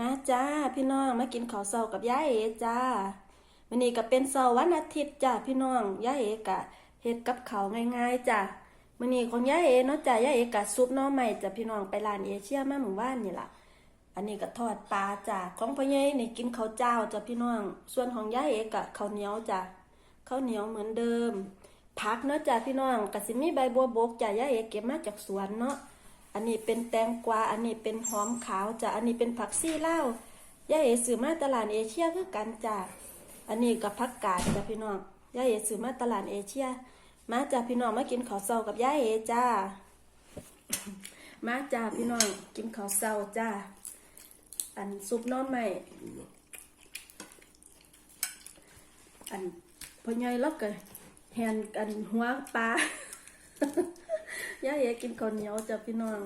มาจ้าพี่น้องมากินข้าวเช้ากับยายเอจ้าวันนี้ก็เป็นเช้าวันอาทิตย์จ้าพี่น้องยายเอกะเฮ็ดกับข้าวง่ายๆจ้ามื้อนี้ของยายเอเนาะจ้ายายเอกะซุปน่อไม้จ้าพี่น้องไปร้านเอเชียมาเมื่อวานนี่ล่ะ อันนี้ก็ทอดปลาจ้าของพ่อใหญ่นี่กินข้าวเจ้าจ้าพี่น้อง ส่วนของยายเอกะข้าวเหนียวจ้าข้าวเหนียวเหมือนเดิม ผักเนาะจ้าพี่น้องก็สิมีใบบัวบกจ้ายายเอเก็บมาจากสวนเนาะ อันนี้เป็นแตงกวา อันนี้เป็นหอมขาวจ้ะ อันนี้เป็นผักซี่เล่าย่าเอซื้อมาตลาดเอเชียคือกันจ้ะ อันนี้กับผักกาดจ้ะพี่น้องย่าเอซื้อมาตลาดเอเชีย มาจ้ะพี่น้องมากินข้าวเช้ากับย่าเอจ้า มาจ้าพี่น้องกินข้าวเช้าจ้า อันซุปน้อไม้อันพ่อใหญ่ล็อกกันแฮนกันหัวปลา ย่าเอกินข้าวเหนียวจ้ะพี่น้อง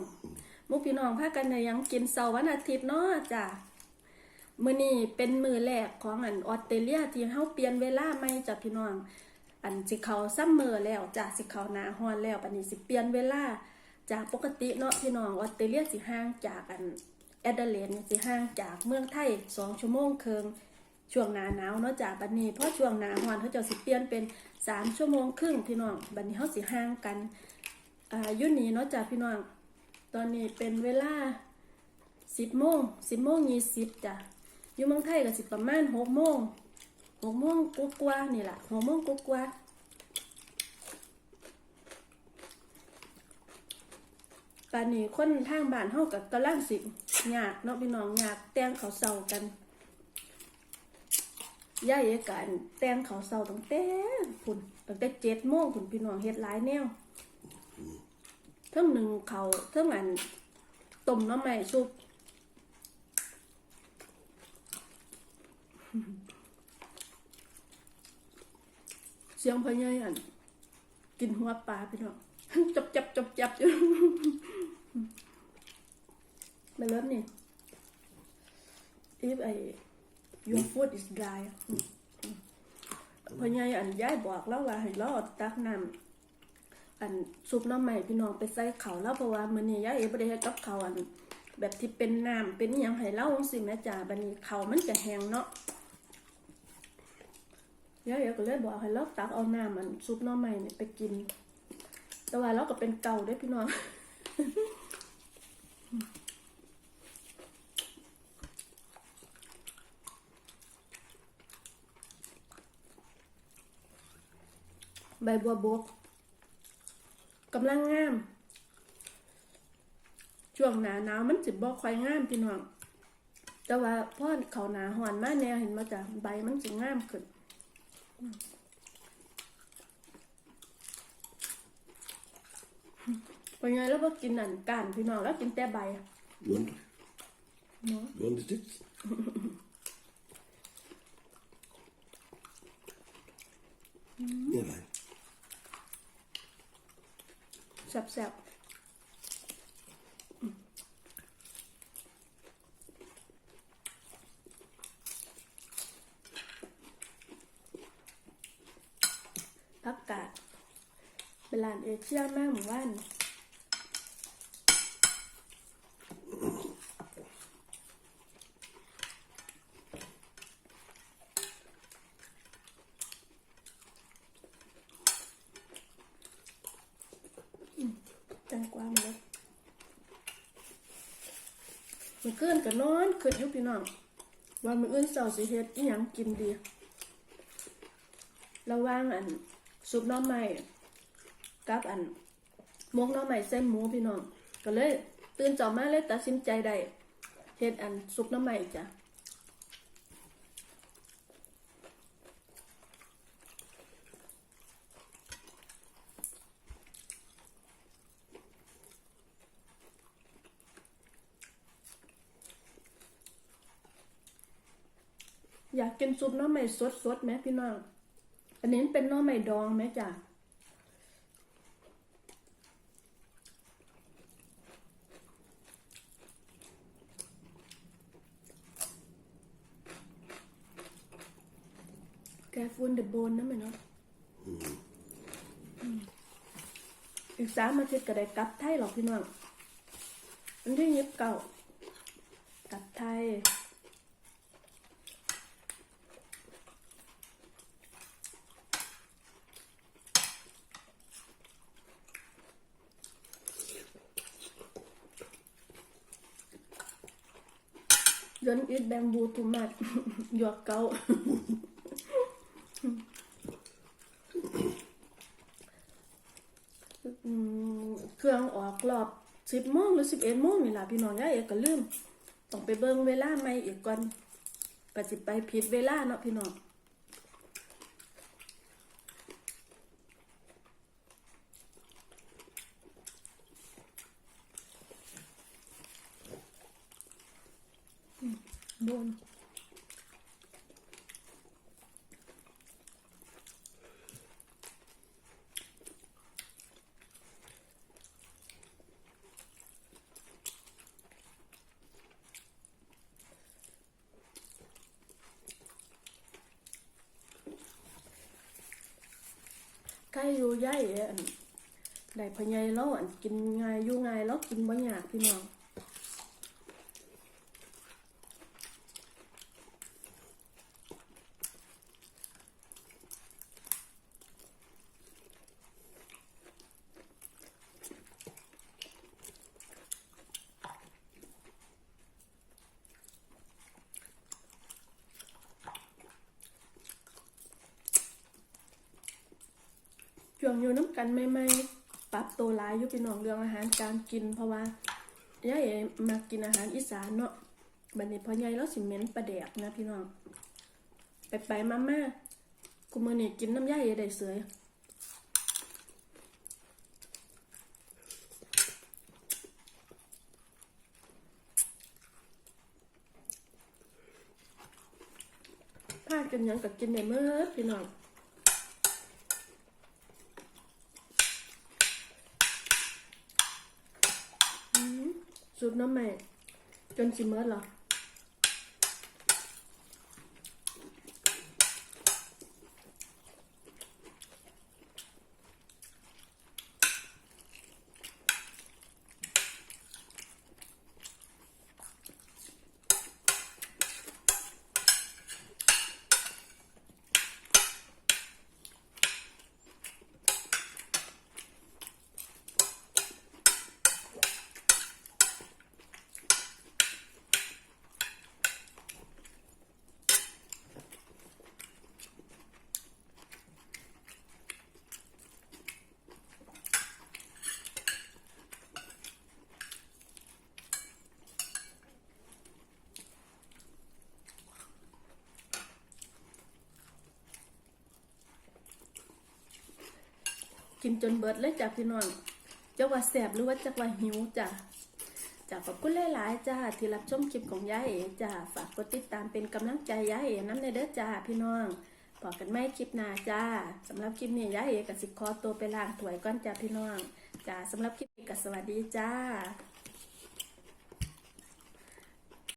มุกพี่น้องพากันได้หยังกินเสาร์วันอาทิตย์เนาะจ้ะมื้อนี้เป็นมื้อแรกของอันออสเตรเลียที่เฮาเปลี่ยนเวลาใหม่จ้ะพี่น้อง อันสิเขาซัมเมอร์แล้วจ้ะสิเขาหนาร้อนแล้วปันนี้สิเปลี่ยนเวลาจากปกติเนาะพี่น้องออสเตรเลียสิห่างจากอันแอดเดเลดสิห่างจากเมืองไทย2ชั่วโมงครึ่งช่วงหนาหนาวเนาะจ้ะบัดนี้เพราะช่วงหนาร้อนเขาจะสิเปลี่ยนเป็นสามชั่วโมงครึ่งพี่น้องบัดนี้เขาสิห่างกัน อ่ายุ่นนี้เนาะจ้ะพี่น้อง ตอนนี้เป็นเวลาสิบโมงสิบโมงยี่สิบจ้ะอยู่เมืองไทยก็สิประมาณหกโมงหกโมงกกว่านี่แหละหกโมงกกว่าๆป่านนี้คนทางบ้านเฮากับกำลังสิหยากเนาะพี่น้องหยากแต่งเขาเศร้ากันย่าเอกันแต่งเขาเศร้าตั้งแต่พุ่นตั้งแต่เจ็ดโมงพุ่นพี่น้องเฮ็ดหลายแนว เท่งหนึ่งเขาเท่งอันต้มน้ำใหม่ซุปเสียงพะเยยอันกินหัวปลาพี่น้องจับจับจับจับอยู่ไปเริ่มนี่ if I your food is dry พะเยยอันย้ายบอกแล้วว่าให้รอตักน้ำ อันซุปน้ำใหม่พี่น้องไปใส่เขาแล้วเพราะว่ามื้อนี้ยายเอ๋บ่ได้เฮ็ดกับเขาอัน แบบที่เป็นน้ำเป็นหยังให้เล่าจังซี่แม่จ้าบัดนี้เขามันจะแห้งเนาะยายเอ๋ก็เลยบอกให้เราตักเอาน้ำอันซุปน้ำใหม่เนี่ยไปกิน แต่ว่าเราก็เป็นเก่าเด้พี่น้องใบบัวบก กำลังงาม ช่วงหนาหนาวมันสิบ่ค่อยงามพี่น้อง แต่ว่าพอเขาหนาหอนมาแนวเห็นมาจ้ะใบมันสิงามขึ้นเป็นไงแล้วก็กินอันก้านพี่น้องแล้วกินแต่ใบ You want? No. You want the sticks? Yeah, แซ่บๆพักกาดเป็นลานเอเชียแม่หมู่บ้าน แตงกวามาเลย มันเกินกับนอนขึ้นยุพี่น้องวันมืออื่นเสาร์สิเฮ็ดอีหยังกินดีระว่างอันซุปน้องใหม่กับอันมกน้องใหม่เส้นหมูพี่น้องก็เลยตื่นจอมาเลยตัดสินใจได้เฮ็ดอันซุปน้องใหม่จ้ะ อยากกินซุปหน้ำใหม่สดๆไหมพี่น้อง อันนี้เป็นหน้ำใหม่ดองไหมจ้ะแกฟูนเดอะโบนนะแม่เนาะอืมอีกสามอาทิตย์ก็ได้กลับไทยหรอกพี่น้อง อันที่ยิบเก่ากลับไทย Don't eat bamboo too much. Your gout. อืมเครื่องออกรอบสิบโมงหรือสิบเอ็ดโมงนี่ล่ะพี่น้องย่าเอกก็ลืมต้องไปเบิ่งเวลาไหม่อีกก่อนก็สิไปผิดเวลาเนาะพี่น้องอื มโดนใกล้อยู่ย่ายเอ๋อันได้พะไยแล้วอันกินง่ายอยู่ง่ายแล้วกินบ่ยากพี่น้อง ช่วงอยู่น้ำกันไม่ไม่ๆปรับตัวหลายอยู่พี่น้องเรื่องอาหารการกินเพราะว่าย่าเอ๋มากินอาหารอีสานเนาะบัดนี้พอใหญ่แล้วสิเหม็นประแดกนะพี่น้อง ไปไปมาม่ากูมือนี่กินน้ำย่าเอ๋ได้เสยพากันยังกับกินได้เมื่อพี่น้อง สุดน้ำแม่จนสิเมิดเหรอ กินจนเบิดเลยจ้ะพี่น้องจะว่าแสบหรือว่าจะว่าหิวจ้ะจากขอบคุณหลายๆจ้าที่รับชมคลิปของยายเอ๋จ้าฝากกดติดตามเป็นกำลังใจยายเอ๋น้ำในเด้อจ้าพี่น้องพอกันไม่คลิปหน้าจ้าสำหรับคลิปนี้ยายเอ๋กับสิคอตัวไปล่างถวยก่อนจ้าพี่น้องจ้าสำหรับคลิปนี้ก็สวัสดีจ้า